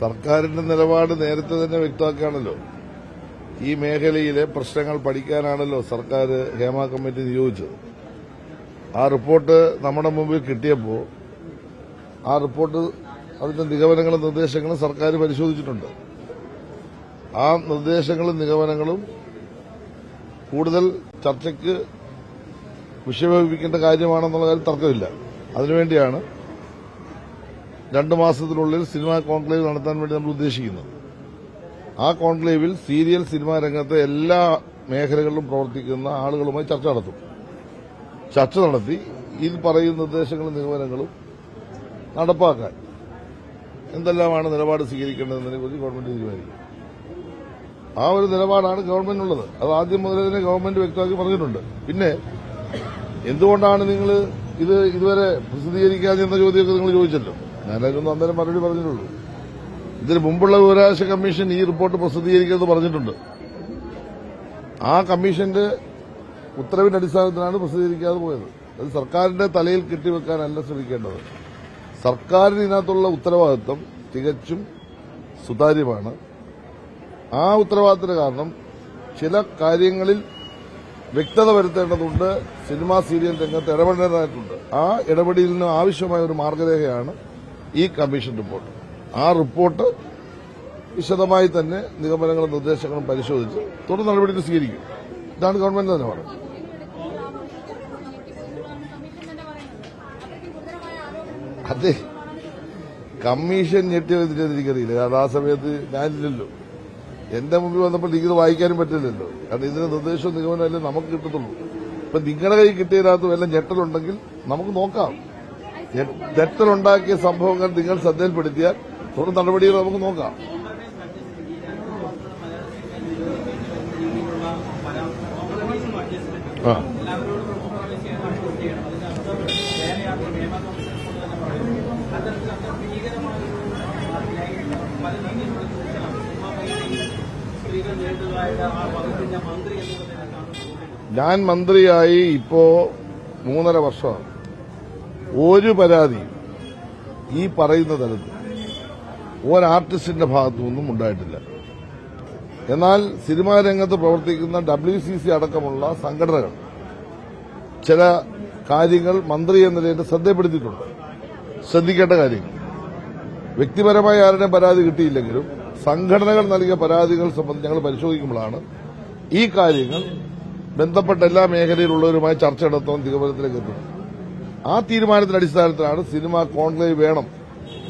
സർക്കാരിന്റെ നിലപാട് നേരത്തെ തന്നെ വ്യക്തമാക്കുകയാണല്ലോ. ഈ മേഖലയിലെ പ്രശ്നങ്ങൾ പഠിക്കാനാണല്ലോ സർക്കാർ ഹേമ കമ്മിറ്റി നിയോഗിച്ചത്. ആ റിപ്പോർട്ട് നമ്മുടെ മുമ്പിൽ കിട്ടിയപ്പോൾ ആ റിപ്പോർട്ട് അതിന്റെ നിഗമനങ്ങളും നിർദ്ദേശങ്ങളും സർക്കാർ പരിശോധിച്ചിട്ടുണ്ട്. ആ നിർദ്ദേശങ്ങളും നിഗമനങ്ങളും കൂടുതൽ ചർച്ചയ്ക്ക് വിഷയവഹിപ്പിക്കേണ്ട കാര്യമാണെന്നുള്ള കാര്യം തർക്കമില്ല. അതിനുവേണ്ടിയാണ് രണ്ടു മാസത്തിനുള്ളിൽ സിനിമാ കോൺക്ലേവ് നടത്താൻ വേണ്ടി നമ്മൾ ഉദ്ദേശിക്കുന്നത്. ആ കോൺക്ലേവിൽ സീരിയൽ സിനിമാ രംഗത്തെ എല്ലാ മേഖലകളിലും പ്രവർത്തിക്കുന്ന ആളുകളുമായി ചർച്ച നടത്തും. ചർച്ച നടത്തി ഇതിൽ പറയുന്ന നിർദ്ദേശങ്ങളും നിഗമനങ്ങളും നടപ്പാക്കാൻ. എന്തെല്ലാമാണ് നിലപാട് സ്വീകരിക്കേണ്ടതെന്നതിനെ കുറിച്ച് ഗവൺമെന്റ് തീരുമാനിക്കും. ആ ഒരു നിലപാടാണ് ഗവൺമെന്റിനുള്ളത്. അത് ആദ്യം മുതലേ തന്നെ ഗവൺമെന്റ് വ്യക്തമാക്കി പറഞ്ഞിട്ടുണ്ട്. പിന്നെ എന്തുകൊണ്ടാണ് നിങ്ങൾ ഇത് ഇതുവരെ പ്രസിദ്ധീകരിക്കാതെ എന്ന ചോദ്യമൊക്കെ നിങ്ങൾ ചോദിച്ചല്ലോ. ഞാനതിനൊന്നും അന്നേരം മറുപടി പറഞ്ഞിട്ടുള്ളൂ. ഇതിന് മുമ്പുള്ള വിവരാവകാശ കമ്മീഷൻ ഈ റിപ്പോർട്ട് പ്രസിദ്ധീകരിക്കരുത് പറഞ്ഞിട്ടുണ്ട്. ആ കമ്മീഷന്റെ ഉത്തരവിന്റെ അടിസ്ഥാനത്തിലാണ് പ്രസിദ്ധീകരിക്കാതെ പോയത്. അത് സർക്കാരിന്റെ തലയിൽ കെട്ടിവെക്കാനല്ല ശ്രമിക്കേണ്ടത്. സർക്കാരിന് ഇതിനകത്തുള്ള ഉത്തരവാദിത്വം തികച്ചും സുതാര്യമാണ്. ആ ഉത്തരവാദിത്തത്തിന് കാരണം ചില കാര്യങ്ങളിൽ വ്യക്തത വരുത്തേണ്ടതുണ്ട്. സിനിമാ സീരിയൽ രംഗത്ത് ഇടപെടേണ്ടതായിട്ടുണ്ട്. ആ ഇടപെടലിന് ആവശ്യമായ ഒരു മാർഗരേഖയാണ് ഈ കമ്മീഷൻ റിപ്പോർട്ട്. ആ റിപ്പോർട്ട് വിശദമായി തന്നെ നിഗമനങ്ങളും നിർദ്ദേശങ്ങളും പരിശോധിച്ച് തുടർ നടപടികൾ സ്വീകരിക്കും. ഇതാണ് ഗവൺമെന്റ് തന്നെ പറയുന്നത്. അതെ. കമ്മീഷൻ ഞെട്ടിയതിന്റെ എനിക്കറിയില്ല. കാരണം ആ സമയത്ത് ഞാനില്ലല്ലോ. എന്റെ മുമ്പിൽ വന്നപ്പോൾ എനിക്കിത് വായിക്കാനും പറ്റില്ലല്ലോ. കാരണം ഇതിന് നിർദ്ദേശവും നിഗമനമല്ലേ നമുക്ക് കിട്ടത്തുള്ളൂ. ഇപ്പൊ നിങ്ങളുടെ കൈ കിട്ടിയതിനകത്ത് വല്ല ഞെട്ടലുണ്ടെങ്കിൽ നമുക്ക് നോക്കാം. ഞെട്ടലുണ്ടാക്കിയ സംഭവങ്ങൾ നിങ്ങൾ ശ്രദ്ധയിൽപ്പെടുത്തിയാൽ തുടർ നടപടികൾ നമുക്ക് നോക്കാം. ഞാൻ മന്ത്രിയായി ഇപ്പോ മൂന്നര വർഷമാണ്. ഒരു പരാതിയും ഈ പറയുന്ന തരത്തിൽ ഒരാർട്ടിസ്റ്റിന്റെ ഭാഗത്തു നിന്നും ഉണ്ടായിട്ടില്ല. എന്നാൽ സിനിമാ രംഗത്ത് പ്രവർത്തിക്കുന്ന ഡബ്ല്യു സി സി അടക്കമുള്ള സംഘടനകൾ ചില കാര്യങ്ങൾ മന്ത്രി എന്ന നിലയിൽ ശ്രദ്ധപ്പെടുത്തിയിട്ടുണ്ട്. ശ്രദ്ധിക്കേണ്ട കാര്യങ്ങൾ വ്യക്തിപരമായി ആരുടെയും പരാതി കിട്ടിയില്ലെങ്കിലും സംഘടനകൾ നൽകിയ പരാതികൾ സംബന്ധിച്ച് ഞങ്ങൾ പരിശോധിക്കുമ്പോഴാണ് ഈ കാര്യങ്ങൾ ബന്ധപ്പെട്ട എല്ലാ മേഖലയിലുള്ളവരുമായി ചർച്ച നടത്തുമെന്ന് തിരുവനന്തപുരത്തിലേക്ക് എത്തുന്നത്. ആ തീരുമാനത്തിന്റെ അടിസ്ഥാനത്തിലാണ് സിനിമ കോൺക്ലേവ് വേണം.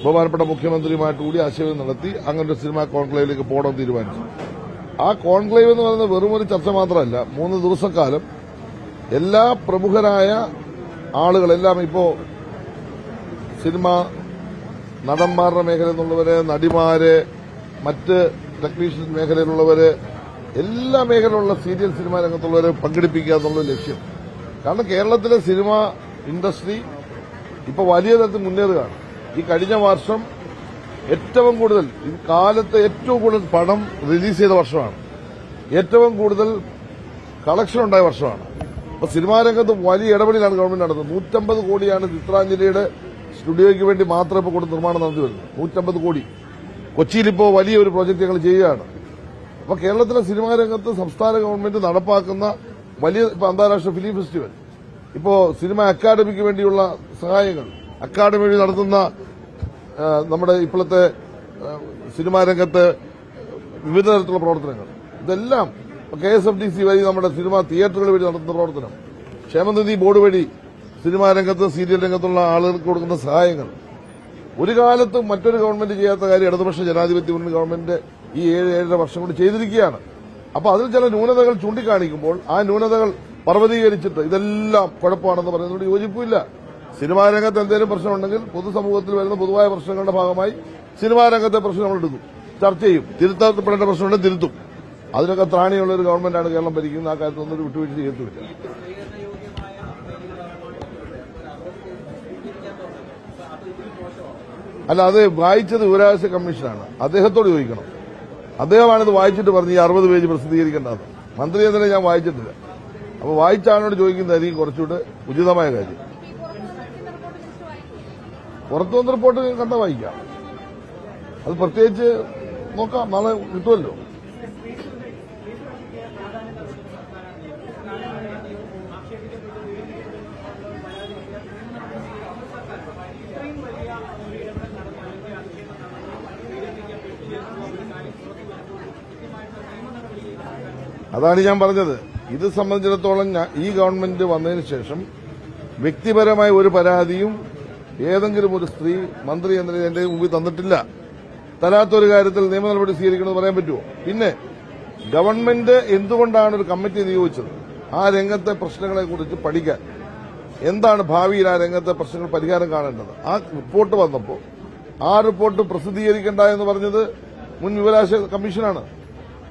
ബഹുമാനപ്പെട്ട മുഖ്യമന്ത്രിയുമായിട്ട് കൂടി ആശയവിനിമയം നടത്തി അങ്ങനെ ഒരു സിനിമ കോൺക്ലേവിലേക്ക് പോകണം തീരുമാനിച്ചു. ആ കോൺക്ലേവ് എന്ന് പറയുന്നത് വെറുമൊരു ചർച്ച മാത്രമല്ല മൂന്ന് ദിവസക്കാലം എല്ലാ പ്രമുഖരായ ആളുകളെല്ലാം ഇപ്പോ സിനിമ നടന്മാരുടെ മേഖലയിൽ നിന്നുള്ളവര് നടിമാര് മറ്റ് ടെക്നീഷ്യൻ മേഖലയിലുള്ളവര് എല്ലാ മേഖലയിലുള്ള സീരിയൽ സിനിമാ രംഗത്തുള്ളവരെ പങ്കെടുപ്പിക്കുക എന്നുള്ള ലക്ഷ്യം. കാരണം കേരളത്തിലെ സിനിമ ഇൻഡസ്ട്രി ഇപ്പൊ വലിയ തരത്തിൽ മുന്നേറുകയാണ്. ഈ കഴിഞ്ഞ വർഷം ഏറ്റവും കൂടുതൽ ഈ കാലത്തെ ഏറ്റവും കൂടുതൽ പണം റിലീസ് ചെയ്ത വർഷമാണ്. ഏറ്റവും കൂടുതൽ കളക്ഷൻ ഉണ്ടായ വർഷമാണ്. അപ്പൊ സിനിമാ രംഗത്ത് വലിയ ഇടപെടലാണ് ഗവൺമെന്റ് നടത്തുന്നത്. നൂറ്റമ്പത് കോടിയാണ് ചിത്രാഞ്ജലിയുടെ സ്റ്റുഡിയോയ്ക്ക് വേണ്ടി മാത്രം ഇപ്പോൾ കൊടുത്ത് നിർമ്മാണം നടത്തി വരുന്നത്. നൂറ്റമ്പത് കോടി. കൊച്ചിയിലിപ്പോൾ വലിയ ഒരു പ്രോജക്ട് ഞങ്ങൾ ചെയ്യുകയാണ്. അപ്പൊ കേരളത്തിലെ സിനിമാ രംഗത്ത് സംസ്ഥാന ഗവൺമെന്റ് നടപ്പാക്കുന്ന വലിയ അന്താരാഷ്ട്ര ഫിലിം ഫെസ്റ്റിവൽ ഇപ്പോ സിനിമ അക്കാദമിക്ക് വേണ്ടിയുള്ള സഹായങ്ങൾ. അക്കാദമി വഴി നടത്തുന്ന നമ്മുടെ ഇപ്പോഴത്തെ സിനിമാ രംഗത്ത് വിവിധ തരത്തിലുള്ള പ്രവർത്തനങ്ങൾ. ഇതെല്ലാം K S F D C വഴി നമ്മുടെ സിനിമാ തിയേറ്ററുകൾ വഴി നടത്തുന്ന പ്രവർത്തനം. ക്ഷേമനിധി ബോർഡ് വഴി സിനിമാ രംഗത്ത് സീരിയൽ രംഗത്തുള്ള ആളുകൾക്ക് കൊടുക്കുന്ന സഹായങ്ങൾ. ഒരു കാലത്തും മറ്റൊരു ഗവൺമെന്റ് ചെയ്യാത്ത കാര്യം ഇടതുപക്ഷ ജനാധിപത്യ മുന്നിൽ ഗവൺമെന്റ് ഈ ഏഴ് ഏഴര വർഷം കൊണ്ട് ചെയ്തിരിക്കുകയാണ്. അപ്പോൾ അതിൽ ചില ന്യൂനതകൾ ചൂണ്ടിക്കാണിക്കുമ്പോൾ ആ ന്യൂനതകൾ പർവതീകരിച്ചിട്ട് ഇതെല്ലാം കുഴപ്പമാണെന്ന് പറയുന്നതിനോട് യോജിപ്പില്ല. സിനിമാ രംഗത്ത് എന്തെങ്കിലും പ്രശ്നമുണ്ടെങ്കിൽ പൊതുസമൂഹത്തിൽ വരുന്ന പൊതുവായ പ്രശ്നങ്ങളുടെ ഭാഗമായി സിനിമാ രംഗത്തെ പ്രശ്നം നമ്മൾ എടുക്കും. ചർച്ച ചെയ്യും. തിരുത്തപ്പെടേണ്ട പ്രശ്നമുണ്ടെങ്കിൽ തിരുത്തും. അതിനൊക്കെ ത്രാണിയുള്ള ഒരു ഗവൺമെന്റാണ് കേരളം ഭരിക്കുന്നത്. ആ കാര്യത്തിലൊന്നും ഒരു വിട്ടുവീഴ്ച ചെയ്യത്തുമില്ല. അല്ല അത് വായിച്ചത് വിവരാവകാശ കമ്മീഷനാണ്. അദ്ദേഹത്തോട് ചോദിക്കണം. അദ്ദേഹമാണിത് വായിച്ചിട്ട് പറഞ്ഞു ഈ അറുപത് പേജ് പ്രസിദ്ധീകരിക്കേണ്ടത്. മന്ത്രി എന്തിനാ ഞാൻ വായിച്ചിട്ടില്ല. അപ്പൊ വായിച്ചാണോട് ചോദിക്കുന്നതായിരിക്കും കുറച്ചുകൂടെ ഉചിതമായ കാര്യം. പുറത്തു വന്ന റിപ്പോർട്ട് കണ്ട വായിക്കാം. അത് പ്രത്യേകിച്ച് നോക്കാം. നാളെ കിട്ടുമല്ലോ. അതാണ് ഞാൻ പറഞ്ഞത്. ഇത് സംബന്ധിച്ചിടത്തോളം ഈ ഗവൺമെന്റ് വന്നതിന് ശേഷം വ്യക്തിപരമായ ഒരു പരാതിയും ഏതെങ്കിലും ഒരു സ്ത്രീ മന്ത്രി എന്ന എന്റെ മുമ്പിൽ തന്നിട്ടില്ല. തരാത്തൊരു കാര്യത്തിൽ നിയമ നടപടി സ്വീകരിക്കണമെന്ന് പറയാൻ പറ്റുമോ? പിന്നെ ഗവൺമെന്റ് എന്തുകൊണ്ടാണ് ഒരു കമ്മിറ്റി നിയോഗിച്ചത്? ആ രംഗത്തെ പ്രശ്നങ്ങളെ കുറിച്ച് പഠിക്കാൻ. എന്താണ് ഭാവിയിൽ ആ രംഗത്തെ പ്രശ്നങ്ങൾ പരിഹാരം കാണേണ്ടത്? ആ റിപ്പോർട്ട് വന്നപ്പോൾ ആ റിപ്പോർട്ട് പ്രസിദ്ധീകരിക്കേണ്ട എന്ന് പറഞ്ഞത് മുൻ വിവരാശ കമ്മീഷനാണ്.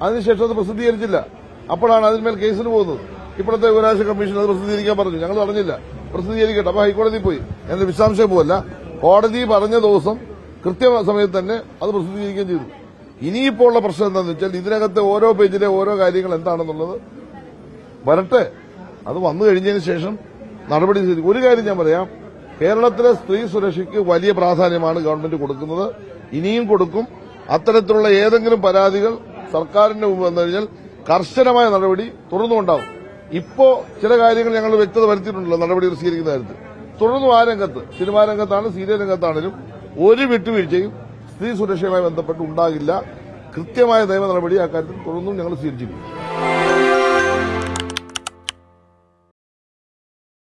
അതിനുശേഷം അത് പ്രസിദ്ധീകരിച്ചില്ല. അപ്പോഴാണ് അതിന്മേൽ കേസിന് പോകുന്നത്. ഇപ്പോഴത്തെ വിവരാശ കമ്മീഷൻ അത് പ്രസിദ്ധീകരിക്കാൻ പറഞ്ഞു. ഞങ്ങൾ പറഞ്ഞില്ല പ്രസിദ്ധീകരിക്കട്ടെ. അപ്പൊ ഹൈക്കോടതി പോയി. എന്റെ വിശദാംശം പോവല്ല. കോടതി പറഞ്ഞ ദിവസം കൃത്യസമയത്ത് തന്നെ അത് പ്രസിദ്ധീകരിക്കുകയും ചെയ്തു. ഇനിയിപ്പോൾ ഉള്ള പ്രശ്നം എന്താണെന്ന് വെച്ചാൽ ഇതിനകത്തെ ഓരോ പേജിലെ ഓരോ കാര്യങ്ങൾ എന്താണെന്നുള്ളത് വരട്ടെ. അത് വന്നു കഴിഞ്ഞതിന് ശേഷം നടപടി സ്വീകരിക്കും. ഒരു കാര്യം ഞാൻ പറയാം. കേരളത്തിലെ സ്ത്രീ സുരക്ഷയ്ക്ക് വലിയ പ്രാധാന്യമാണ് ഗവൺമെന്റ് കൊടുക്കുന്നത്. ഇനിയും കൊടുക്കും. അത്തരത്തിലുള്ള ഏതെങ്കിലും പരാതികൾ സർക്കാരിന്റെ മുമ്പ് വന്നു കഴിഞ്ഞാൽ കർശനമായ നടപടി തുടർന്നുണ്ടാവും ഇപ്പോ ചില കാര്യങ്ങൾ ഞങ്ങൾ വ്യക്തത വരുത്തിയിട്ടുണ്ടല്ലോ നടപടികൾ സ്വീകരിക്കുന്ന കാര്യത്തിൽ. തുടർന്നും ആ രംഗത്ത് സിനിമാ രംഗത്താണ് സീരിയൽ രംഗത്താണെങ്കിലും ഒരു വിട്ടുവീഴ്ചയും സ്ത്രീ സുരക്ഷയുമായി ബന്ധപ്പെട്ട് ഉണ്ടാകില്ല. കൃത്യമായ നിയമ നടപടി ആ കാര്യത്തിൽ തുടർന്നും ഞങ്ങൾ സ്വീകരിച്ചിരിക്കും